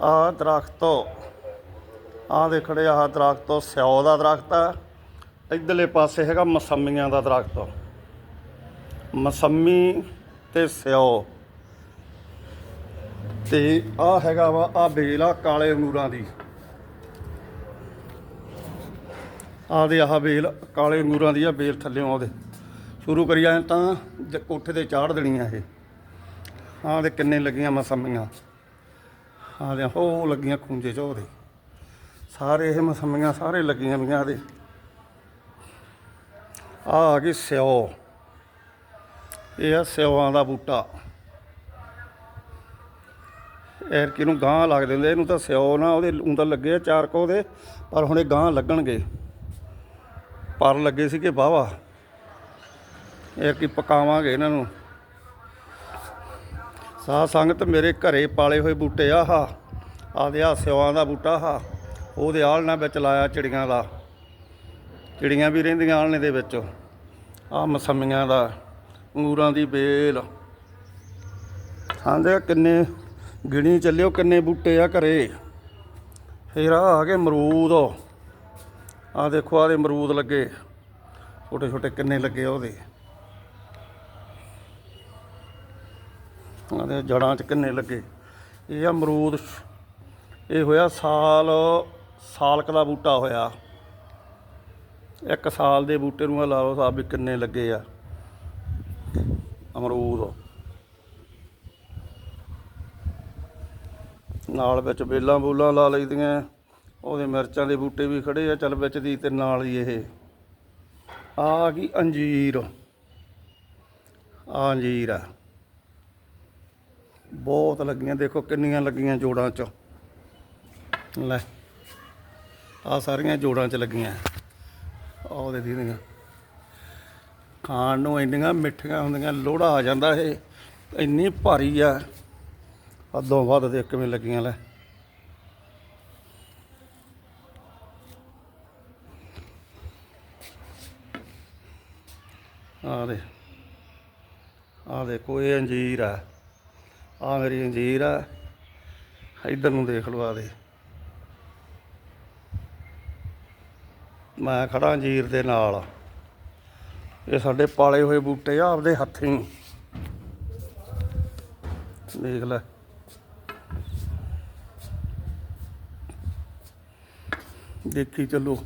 ਆਹ ਦਰਖਤ ਆਹ ਦੇ ਖੜੇ ਆਹ ਦਰਖਤ ਸਿਓ ਦਾ ਦਰਖਤ ਆ। ਇਧਰਲੇ ਪਾਸੇ ਹੈਗਾ ਮਸੰਮੀਆਂ ਦਾ ਦਰਖਤ ਮਸੰਮੀ ਤੇ ਸਿਓ। ਤੇ ਆਹ ਹੈਗਾ ਵਾ ਆ ਬੇਲ ਆ, ਕਾਲੇ ਅੰਗੂਰਾਂ ਦੀ। ਆਹ ਦੇ ਆਹ ਬੇਲ ਕਾਲੇ ਅੰਗੂਰਾਂ ਦੀ ਆ ਬੇਲ ਥੱਲੇ ਆਉਂਦੇ ਸ਼ੁਰੂ ਕਰੀ ਜਾਏ ਤਾਂ ਜ- ਕੋਠੇ ਤੇ ਚਾੜ ਦੇਣੀਆਂ ਇਹ। ਆਹ ਦੇ ਕਿੰਨੇ ਲੱਗੀਆਂ ਮਸੰਮੀਆਂ। ਆ ਦੇ ਹੋ ਲੱਗੀਆਂ ਖੂੰਜੇ ਚੋ ਦੇ ਸਾਰੇ ਇਹ ਮਸੰਮੀਆਂ ਸਾਰੇ ਲੱਗੀਆਂ ਵੀਆਂ ਦੇ। ਆ ਆ ਗਈ ਸਿਓ। ਇਹ ਆ ਸਿਓਆਂ ਦਾ ਬੂਟਾ। ਐਰ ਕਿਨੂੰ ਗਾਂ ਲੱਗ ਦਿੰਦੇ, ਇਹਨੂੰ ਤਾਂ ਸਿਓ ਨਾ, ਉਹਦੇ ਊਂ ਤਾਂ ਲੱਗੇ ਚਾਰ ਕੋ ਉਹਦੇ, ਪਰ ਹੁਣ ਇਹ ਗਾਂ ਲੱਗਣਗੇ। ਪਰ ਲੱਗੇ ਸੀ ਕਿ ਵਾਹਵਾ। ਇਹ ਕੀ ਪਕਾਵਾਂਗੇ ਇਹਨਾਂ ਨੂੰ। ਸਾਧ ਸੰਗਤ ਮੇਰੇ ਘਰੇ ਪਾਲੇ ਹੋਏ ਬੂਟੇ ਆ ਹਾ। ਆਦੇ ਆ ਸਿਵਾਂ ਦਾ ਬੂਟਾ ਹਾ। ਉਹਦੇ ਆਲਣਾ ਵਿੱਚ ਲਾਇਆ ਚਿੜੀਆਂ ਦਾ। ਚਿੜੀਆਂ ਵੀ ਰਹਿੰਦੀਆਂ ਆਲਣੇ ਦੇ ਵਿੱਚ। ਆ ਮਸੰਮੀਆਂ ਦਾ, ਅੰਗੂਰਾਂ ਦੀ ਬੇਲ। ਆਂਦੇ ਕਿੰਨੇ ਗਿਣੀ ਚੱਲਿਓ ਕਿੰਨੇ ਬੂਟੇ ਆ ਘਰੇ। ਫਿਰ ਆ ਆ ਗਏ ਮਰੂਦ ਆ ਦੇਖੋ ਆਦੇ ਮਰੂਦ ਲੱਗੇ। ਛੋਟੇ ਛੋਟੇ ਕਿੰਨੇ ਲੱਗੇ ਉਹਦੇ। ਉਹਦੇ ਉਹਦੇ ਜੜਾਂ 'ਚ ਕਿੰਨੇ ਲੱਗੇ। ਇਹ ਆ ਅਮਰੂਦ। ਇਹ ਹੋਇਆ ਸਾਲ ਸਾਲਕ ਦਾ ਬੂਟਾ ਹੋਇਆ। ਇੱਕ ਸਾਲ ਦੇ ਬੂਟੇ ਨੂੰ ਆ ਲਾਓ ਸਾਹਿਬ ਵੀ ਕਿੰਨੇ ਲੱਗੇ ਆ। ਅਮਰੂਦ। ਨਾਲ ਵਿੱਚ ਬੇਲਾਂ ਬੂਲਾਂ ਲਾ ਲਈਦੀਆਂ ਉਹਦੇ ਮਿਰਚਾਂ ਦੇ ਬੂਟੇ ਵੀ ਖੜੇ ਆ, ਚੱਲ ਵਿੱਚ ਦੀ ਤੇ ਨਾਲ ਹੀ ਇਹ। ਆ ਗਈ ਅੰਜੀਰ। ਆ ਅੰਜੀਰ ਆ। ਬਹੁਤ ਲੱਗੀਆਂ, ਦੇਖੋ ਕਿੰਨੀਆਂ ਲੱਗੀਆਂ ਜੋੜਾਂ 'ਚ। ਲੈ ਆ ਸਾਰੀਆਂ ਜੋੜਾਂ 'ਚ ਲੱਗੀਆਂ। ਆਹ ਉਹਦੇ ਦੀਦੀਆਂ ਖਾਣ ਨੂੰ ਇੰਨੀਆਂ ਮਿੱਠੀਆਂ ਹੁੰਦੀਆਂ, ਲੋੜਾ ਆ ਜਾਂਦਾ ਇਹ। ਇੰਨੀ ਭਾਰੀ ਆ। ਅੱਧੋਂ ਵੱਧ ਦੇ ਕਿਵੇਂ ਲੱਗੀਆਂ, ਲੈ। ਆ ਦੇ ਆ ਦੇਖੋ, ਇਹ ਅੰਜੀਰ ਆ। ਆ ਮੇਰੀ ਅੰਜੀਰ ਆ। ਇੱਧਰ ਨੂੰ ਦੇਖ ਲਓ ਆ ਦੇ। ਮੈਂ ਖੜਾ ਅੰਜੀਰ ਦੇ ਨਾਲ। ਇਹ ਸਾਡੇ ਪਾਲੇ ਹੋਏ ਬੂਟੇ ਆ, ਆਪਦੇ ਹੱਥੀਂ। ਦੇਖ ਲੈ। ਦੇਖੀ ਚੱਲੋ।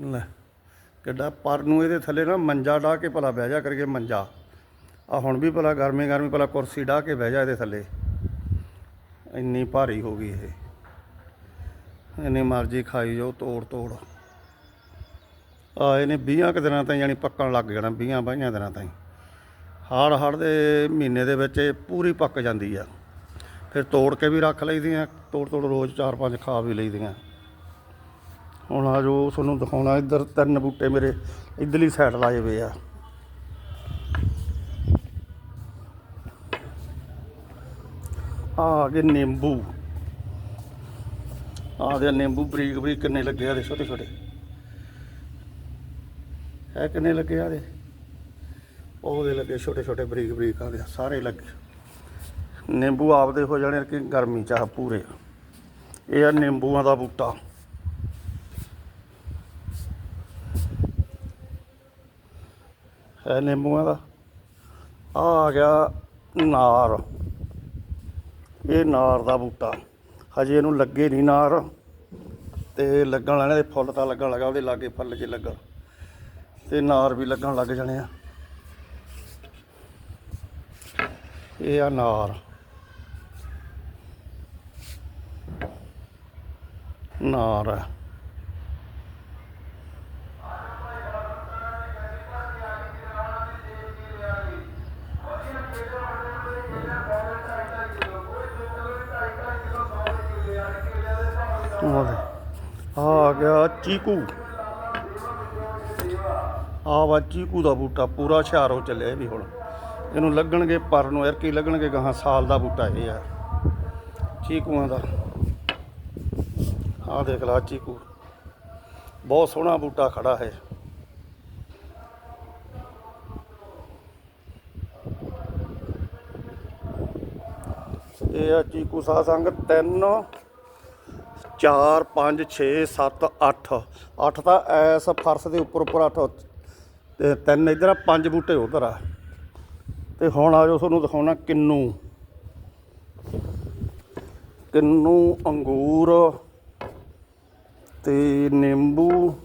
ਲੈ। ਕਿੱਡਾ, ਪਰ ਨੂੰ ਇਹਦੇ ਥੱਲੇ ਨਾ ਮੰਜਾ ਢਾ ਕੇ ਭਲਾ ਬਹਿ ਜਾ ਕਰਕੇ ਮੰਜਾ। ਆ ਹੁਣ ਵੀ ਭਲਾ ਗਰਮੀ ਗਰਮੀ ਭਲਾ ਕੁਰਸੀ ਢਾ ਕੇ ਬਹਿ ਜਾ ਇਹਦੇ ਥੱਲੇ। ਇੰਨੀ ਭਾਰੀ ਹੋ ਗਈ ਇਹ। ਇੰਨੀ ਮਰਜ਼ੀ ਖਾਈ ਜਾਓ, ਤੋੜ ਤੋੜ। ਆ ਇਹਨੇ 20 ਕੁ ਦਿਨਾਂ ਤਾਈਂ ਯਾਨੀ ਪੱਕਣ ਲੱਗ ਜਾਣਾ 20 ਬਾਈਆਂ ਦਿਨਾਂ ਤਾਈਂ। ਹਾੜ ਹਾੜ ਦੇ ਮਹੀਨੇ ਦੇ ਵਿੱਚ ਇਹ ਪੂਰੀ ਪੱਕ ਜਾਂਦੀ ਆ। ਫਿਰ ਤੋੜ ਕੇ ਵੀ ਰੱਖ ਲਈਦੀਆਂ, ਤੋੜ ਤੋੜ ਰੋਜ਼ ਚਾਰ ਪੰਜ ਖਾ ਵੀ ਲਈਦੀਆਂ। ਹੁਣ ਆ ਜੋ ਤੁਹਾਨੂੰ ਦਿਖਾਉਣਾ, ਇੱਧਰ ਤਿੰਨ ਬੂਟੇ ਮੇਰੇ ਇੱਧਰਲੀ ਸਾਈਡ ਲਾਏ ਹੋਏ ਆ। ਆ ਗਏ ਨਿੰਬੂ। ਆ ਦੇ ਨਿੰਬੂ, ਬਰੀਕ ਬਰੀਕ ਕਿੰਨੇ ਲੱਗੇ ਆ ਦੇ, ਛੋਟੇ ਛੋਟੇ। ਇਹ ਕਿੰਨੇ ਲੱਗੇ ਆ ਦੇ? ਉਹਦੇ ਲੱਗੇ ਛੋਟੇ ਛੋਟੇ, ਬਰੀਕ ਬਰੀਕ ਆ ਦੇ, ਸਾਰੇ ਲੱਗੇ। ਨਿੰਬੂ ਆਪਦੇ ਹੋ ਜਾਣੇ ਕਿ ਗਰਮੀ ਚ ਆ ਪੂਰੇ। ਇਹ ਆ ਨਿੰਬੂਆਂ ਦਾ ਬੂਟਾ। ਹੈ ਨਿੰਬੂਆਂ ਦਾ। ਆ ਆ ਗਿਆ ਨਾਰ। ਇਹ ਨਾਰ ਦਾ ਬੂਟਾ। ਹਜੇ ਇਹਨੂੰ ਲੱਗੇ ਨਹੀਂ ਨਾਰ। ਤੇ ਲੱਗਣ ਵਾਲੇ ਦੇ ਫੁੱਲ ਤਾਂ ਲੱਗਣ ਲੱਗਾ, ਉਹਦੇ ਲਾਗੇ ਫੁੱਲ ਜੇ ਲੱਗਣ। ਤੇ ਨਾਰ ਵੀ ਲੱਗਣ ਲੱਗ ਜਾਣੇ ਆ। ਇਹ ਆ ਨਾਰ। ਨਾਰ। ਆ ਆ ਆ ਗਿਆ ਚੀਕੂ। ਆ ਵਾ ਚੀਕੂ ਦਾ ਬੂਟਾ, ਪੂਰਾ ਹੁਸ਼ਿਆਰੋ ਚੱਲਿਆ ਇਹ ਵੀ ਹੁਣ। ਇਹਨੂੰ ਲੱਗਣਗੇ ਪਰ ਨੂੰ, ਯਾਰ ਲੱਗਣਗੇ ਗਾਹਾਂ, ਸਾਲ ਦਾ ਬੂਟਾ ਇਹ ਆ। ਚੀਕੂਆਂ ਦਾ। ਆ ਦੇਖ ਲਾ ਚੀਕੂ। ਬਹੁਤ ਸੋਹਣਾ ਬੂਟਾ ਖੜਾ ਹੈ। ਇਹ ਆ ਚੀਕੂ ਸਾਹ ਸੰਗ 3 4 5 6 7 8 8 ਤਾਂ ਐਸ ਫਰਸ਼ ਦੇ ਉੱਪਰ ਉੱਪਰ 8 ਤੇ ਤਿੰਨ ਇਧਰ ਆ, ਪੰਜ ਬੂਟੇ ਉਧਰ ਆ। ਤੇ ਹੁਣ ਆ ਜਾਓ ਤੁਹਾਨੂੰ ਦਿਖਾਉਣਾ ਕਿੰਨੂ। ਕਿੰਨੂ, ਅੰਗੂਰ ਤੇ ਨਿੰਬੂ।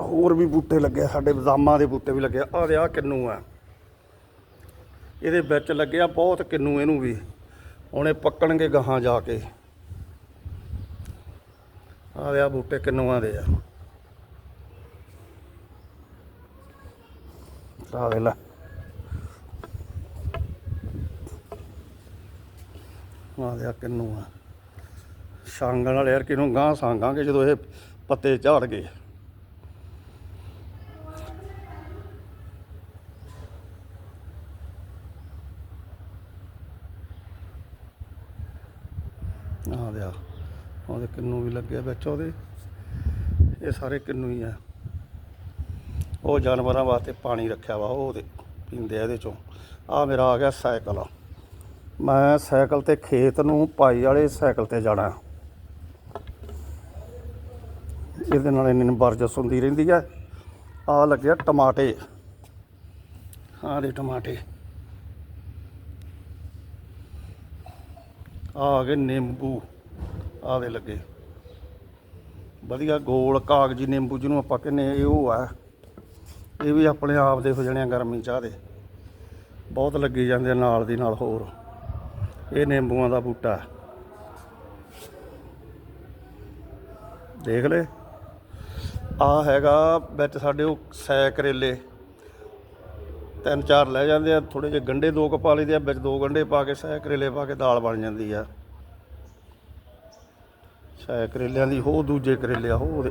ਹੋਰ ਵੀ ਬੂਟੇ ਲੱਗੇ ਸਾਡੇ ਬਦਾਮਾਂ ਦੇ ਬੂਟੇ ਵੀ ਲੱਗੇ ਆ। ਆਹ ਦੇ ਆ ਕਿੰਨੂ ਆ। ਇਹਦੇ ਵਿੱਚ ਲੱਗਿਆ ਬਹੁਤ ਕਿੰਨੂ, ਇਹਨੂੰ ਵੀ। ਹੁਣ ਇਹ ਪੱਕਣਗੇ ਗਾਹਾਂ ਜਾ ਕੇ। ਆ ਦੇ ਆ ਬੂਟੇ ਕਿੰਨੂਆਂ ਦੇ ਆ। ਆਹ ਦੇ ਲੈ। ਆਹ ਦੇ ਆ ਕਿੰਨੂ ਆ ਵਾਲੇ ਯਾਰ ਕਿਨੂੰ ਗਾਂ ਸਾਂਗਾਂਗੇ ਜਦੋਂ ਇਹ ਪੱਤੇ ਝਾੜ ਗਏ ਆਹ ਦੇ ਆ ਉਹਦੇ ਕਿੰਨੂ ਵਿੱਚ ਉਹਦੇ। ਇਹ ਸਾਰੇ ਕਿੰਨੂ ਹੀ ਆ। ਉਹ ਜਾਨਵਰਾਂ ਵਾਸਤੇ ਪਾਣੀ ਰੱਖਿਆ ਵਾ ਉਹਦੇ ਪੀਂਦੇ ਆ ਇਹਦੇ ਚੋਂ। ਆ ਮੇਰਾ ਆ ਗਿਆ ਸਾਈਕਲ। ਮੈਂ ਸਾਈਕਲ ਤੇ ਖੇਤ ਨੂੰ ਪਾਈ ਵਾਲੇ ਸਾਈਕਲ ਤੇ ਜਾਣਾ। ਇਹਦੇ ਨਾਲ ਇੰਨੀ ਵਰਜਸ ਹੁੰਦੀ ਰਹਿੰਦੀ ਆ। ਆ ਲੱਗਿਆ ਟਮਾਟੇ। ਆਹ ਦੇ ਟਮਾਟੇ। ਆ ਗਏ ਨਿੰਬੂ। ਆ ਦੇ ਲੱਗੇ। ਵਧੀਆ ਗੋਲ ਕਾਗਜੀ ਨਿੰਬੂ ਜਿਹਨੂੰ ਆਪਾਂ ਕਹਿੰਦੇ ਇਹ ਉਹ ਆ। ਇਹ ਵੀ ਆਪਣੇ ਆਪ ਦੇ ਹੋ ਜਾਣੇ ਆ ਗਰਮੀ ਚਾਹ ਦੇ। ਬਹੁਤ ਲੱਗੀ ਜਾਂਦੇ ਆ ਨਾਲ ਦੀ ਨਾਲ ਹੋਰ। ਇਹ ਨਿੰਬੂਆਂ ਦਾ ਬੂਟਾ। ਦੇਖ ਲੈ। ਆ ਹੈਗਾ ਵਿੱਚ ਸਾਡੇ ਉਹ ਸੈ ਕਰੇਲੇ। ਤਿੰਨ ਚਾਰ ਲੈ ਜਾਂਦੇ ਆ ਥੋੜੇ ਜਿਹੇ ਗੰਡੇ ਦੋ ਕੁ ਪਾ ਲਈਦੇ ਆ, ਵਿੱਚ ਦੋ ਗੰਡੇ ਪਾ ਕੇ ਸੈ ਕਰੇਲੇ ਪਾ ਕੇ ਦਾਲ ਬਣ ਜਾਂਦੀ ਆ। ਸੈ ਕਰੇਲਿਆਂ ਦੀ ਹੋ ਦੂਜੇ ਕਰੇਲੇ ਆ ਹੋ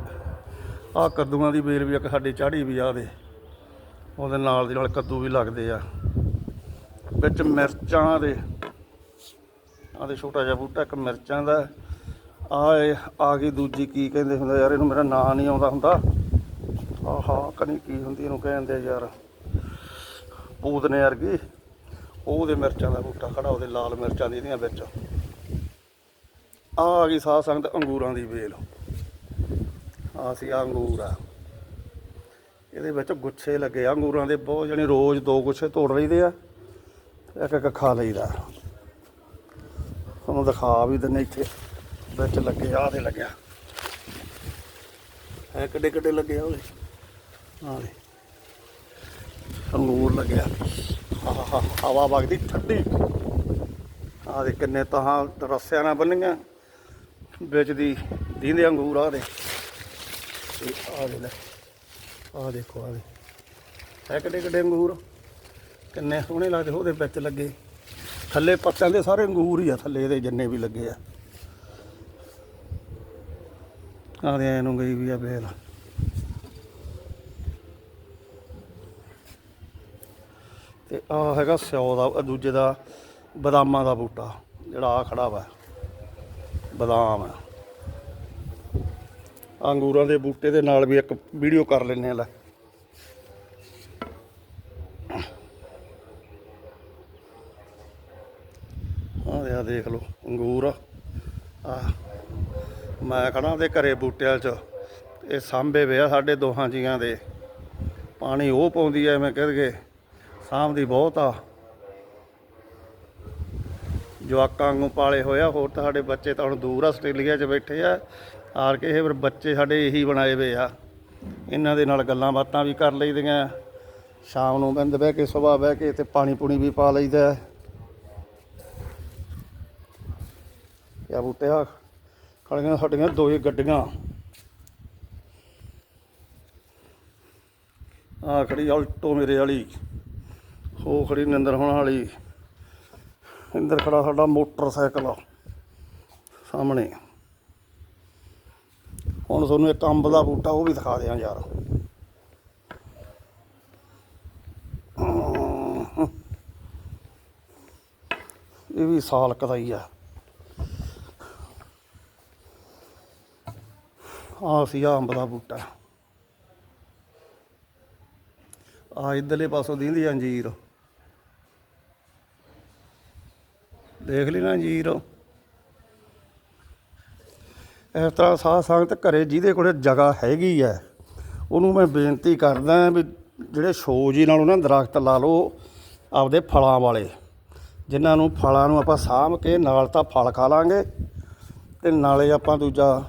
ਆ ਕੱਦੂਆਂ ਦੀ ਬੇਰ ਵੀ ਇੱਕ ਸਾਡੀ ਚਾੜੀ ਵੀ ਆ ਦੇ ਉਹਦੇ ਨਾਲ ਦੀ ਨਾਲ ਕੱਦੂ ਵੀ ਲੱਗਦੇ ਆ। ਵਿੱਚ ਮਿਰਚਾਂ ਦੇ। ਆਹ ਦੇ ਛੋਟਾ ਜਿਹਾ ਬੂਟਾ, ਇੱਕ ਮਿਰਚਾਂ ਦਾ। ਆ ਇਹ ਆ ਗਈ ਦੂਜੀ, ਕੀ ਕਹਿੰਦੇ ਹੁੰਦੇ ਯਾਰ, ਇਹਨੂੰ ਮੇਰਾ ਨਾਂ ਨਹੀਂ ਆਉਂਦਾ ਹੁੰਦਾ। ਆਹਾ ਕਨੀ ਕੀ ਹੁੰਦੀ, ਇਹਨੂੰ ਕਹਿੰਦੇ ਆ ਯਾਰ। ਪੂਦਨੇ ਵਰਗੀ। ਉਹਦੇ ਮਿਰਚਾਂ ਦਾ ਬੂਟਾ ਖੜਾ, ਉਹਦੇ ਲਾਲ ਮਿਰਚਾਂ ਦੀ ਇਹਦੀਆਂ ਵਿੱਚ। ਆ ਆ ਗਈ ਸਾਧ ਸੰਗਤ ਅੰਗੂਰਾਂ ਦੀ ਵੇਲ। ਆ ਸੀ ਆਹ ਅੰਗੂਰ ਆ। ਇਹਦੇ ਵਿੱਚ ਗੁੱਛੇ ਲੱਗੇ ਆ, ਅੰਗੂਰਾਂ ਦੇ ਬਹੁਤ ਜਣੇ ਰੋਜ਼ ਦੋ ਗੁੱਛੇ ਤੋੜ ਲਈਦੇ ਆ, ਇੱਕ ਇੱਕ ਖਾ ਲਈਦਾ। ਤੁਹਾਨੂੰ ਦਿਖਾ ਵੀ ਦਿੰਨੇ ਇੱਥੇ, ਵਿੱਚ ਲੱਗੇ ਆ ਤੇ ਲੱਗਿਆ ਹੈ ਕਿੱਡੇ ਕਿੱਡੇ ਲੱਗੇ ਆ ਉਹਦੇ। ਆ ਅੰਗੂਰ ਲੱਗਿਆ ਆਹਾ ਹਵਾ ਵਗਦੀ ਠੰਡੀ। ਆ ਦੇ ਕਿੰਨੇ ਤਾਂ ਰਸਿਆਂ ਨਾਲ ਬੰਨੀਆਂ। ਵਿੱਚ ਦੀ ਦੀਂਦੇ ਅੰਗੂਰ ਆ ਦੇ। ਤੇ ਆ ਦੇ ਲੈ। ਆ ਦੇਖੋ ਆ ਦੇ। ਹੈ ਕਿੱਡੇ ਕਿੱਡੇ ਅੰਗੂਰ? ਕਿੰਨੇ ਸੋਹਣੇ ਲੱਗਦੇ, ਉਹਦੇ ਵਿੱਚ ਲੱਗੇ। ਥੱਲੇ ਪੱਤਿਆਂ ਦੇ ਸਾਰੇ ਅੰਗੂਰ ਹੀ ਆ, ਥੱਲੇ ਇਹਦੇ ਜਿੰਨੇ ਵੀ ਲੱਗੇ ਆ। ਆ ਦੇ ਇਹਨੂੰ ਗਈ ਵੀ ਆ ਬੇਲ ਤੇ ਆ ਹੈਗਾ ਸਿਓ ਦਾ ਦੂਜੇ ਦਾ ਬਦਾਮਾਂ ਦਾ ਬੂਟਾ, ਜਿਹੜਾ ਆ ਖੜਾ ਵਾ। ਬਦਾਮ। ਅੰਗੂਰਾਂ ਦੇ ਬੂਟੇ ਦੇ ਨਾਲ ਵੀ ਇੱਕ ਵੀਡੀਓ ਕਰ ਲੈਨੇ ਆ ਲੈ। ਆ ਦੇਖ ਲਓ, ਅੰਗੂਰ। ਆ ਮੈਂ ਖੜਾ ਉਹਦੇ ਘਰੇ ਬੂਟਿਆਂ 'ਚ। ਇਹ ਸਾਂਭੇ ਵੇ ਆ ਸਾਡੇ ਦੋਹਾਂ ਜੀਆਂ ਦੇ। ਪਾਣੀ ਉਹ ਪਾਉਂਦੀ ਐ ਮੈਂ ਕਹਿ ਕੇ ਸਾਂਭਦੀ ਬਹੁਤ ਆ। ਜਵਾਕਾਂ ਨੂੰ ਪਾਲੇ ਹੋਇਆ ਹੋਰ ਤਾਂ ਸਾਡੇ ਬੱਚੇ ਤਾਂ ਹੁਣ ਦੂਰ ਆਸਟ੍ਰੇਲੀਆ 'ਚ ਬੈਠੇ ਆ। ਆਰ ਕੇ ਇਹ ਪਰ ਬੱਚੇ ਸਾਡੇ ਇਹੀ ਬਣਾਏ ਵੇ ਆ। ਇਹਨਾਂ ਦੇ ਨਾਲ ਗੱਲਾਂ ਬਾਤਾਂ ਵੀ ਕਰ ਲਈਦੀਆਂ। ਸ਼ਾਮ ਨੂੰ ਬੰਦ ਬਹਿ ਕੇ ਸਵੇਰ ਬਹਿ ਕੇ ਤੇ ਪਾਣੀ ਪੂਣੀ ਵੀ ਪਾ ਲਈਦਾ। ਯਾ ਬੂਟੇ ਆ? ਖੜੀਆਂ ਸਾਡੀਆਂ ਦੋ ਗੱਡੀਆਂ। ਆ ਖੜੀ ਆਲਟੋ ਮੇਰੇ ਵਾਲੀ। ਉਹ ਖੜੀ ਨਿੰਦਰ ਹੋਣ ਵਾਲੀ। ਇੰਦਰ ਖੜਾ ਸਾਡਾ ਮੋਟਰਸਾਈਕਲ ਆ ਸਾਹਮਣੇ। ਹੁਣ ਤੁਹਾਨੂੰ ਇੱਕ ਅੰਬ ਦਾ ਬੂਟਾ ਉਹ ਵੀ ਦਿਖਾ ਦਿਆਂ ਯਾਰ। ਇਹ ਵੀ ਸਾਲ ਦਾ ਹੀ ਆ। ਆ ਸੀ ਆਹ ਅੰਬ ਦਾ ਬੂਟਾ। ਆ ਇਧਰਲੇ ਪਾਸੋਂ ਦੀਂਦੀ ਅੰਜੀਰ। ਦੇਖ ਲਈ ਨਾ ਜੀਰੋ। ਇਸ ਤਰ੍ਹਾਂ ਸਾਧ ਸੰਗਤ ਘਰੇ ਜਿਹਦੇ ਕੋਲੇ ਜਗ੍ਹਾ ਹੈਗੀ ਹੈ ਉਹਨੂੰ ਮੈਂ ਬੇਨਤੀ ਕਰਦਾ ਵੀ ਜਿਹੜੇ ਛੋ ਜੀ ਨਾਲੋਂ ਨਾ ਦਰਖਤ ਲਾ ਲਓ, ਆਪਦੇ ਫਲਾਂ ਵਾਲੇ, ਜਿਨ੍ਹਾਂ ਨੂੰ ਫਲਾਂ ਨੂੰ ਆਪਾਂ ਸਾਂਭ ਕੇ ਨਾਲ ਤਾਂ ਫਲ ਖਾ ਲਾਂਗੇ ਤੇ ਨਾਲੇ ਆਪਾਂ ਦੂਜਾ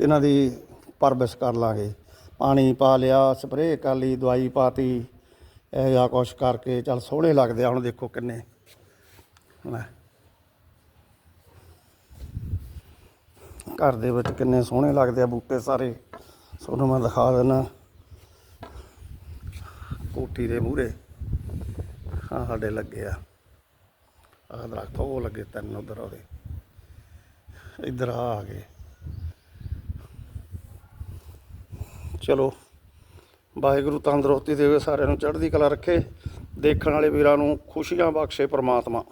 ਇਹਨਾਂ ਦੀ ਪਰਵਿਸ਼ ਕਰ ਲਾਂਗੇ। ਪਾਣੀ ਪਾ ਲਿਆ, ਸਪਰੇਅ ਕਰ ਲਈ, ਦਵਾਈ ਪਾਤੀ, ਇਹ ਜਿਹਾ ਕੁਛ ਕਰਕੇ ਚੱਲ ਸੋਹਣੇ ਲੱਗਦੇ ਆ, ਹੁਣ ਦੇਖੋ ਕਿੰਨੇ। ਲੈ। ਘਰ ਦੇ ਵਿੱਚ ਕਿੰਨੇ ਸੋਹਣੇ ਲੱਗਦੇ ਆ ਬੂਟੇ ਸਾਰੇ। ਤੁਹਾਨੂੰ ਮੈਂ ਦਿਖਾ ਦਿੰਦਾ ਕੋਠੀ ਦੇ ਮੂਹਰੇ। ਆ ਸਾਡੇ ਲੱਗੇ ਆ। ਆਹ ਦਰਖਤ, ਉਹ ਲੱਗੇ ਤਿੰਨ ਉਧਰ ਉਹਦੇ। ਇੱਧਰ ਆ ਆ ਗਏ। ਚਲੋ, ਵਾਹਿਗੁਰੂ ਤੰਦਰੁਸਤੀ ਦੇਵੇ, ਸਾਰਿਆਂ ਨੂੰ ਚੜ੍ਹਦੀ ਕਲਾ ਰੱਖੇ। ਦੇਖਣ ਵਾਲੇ ਵੀਰਾਂ ਨੂੰ ਖੁਸ਼ੀਆਂ ਬਖਸ਼ੇ ਪ੍ਰਮਾਤਮਾ।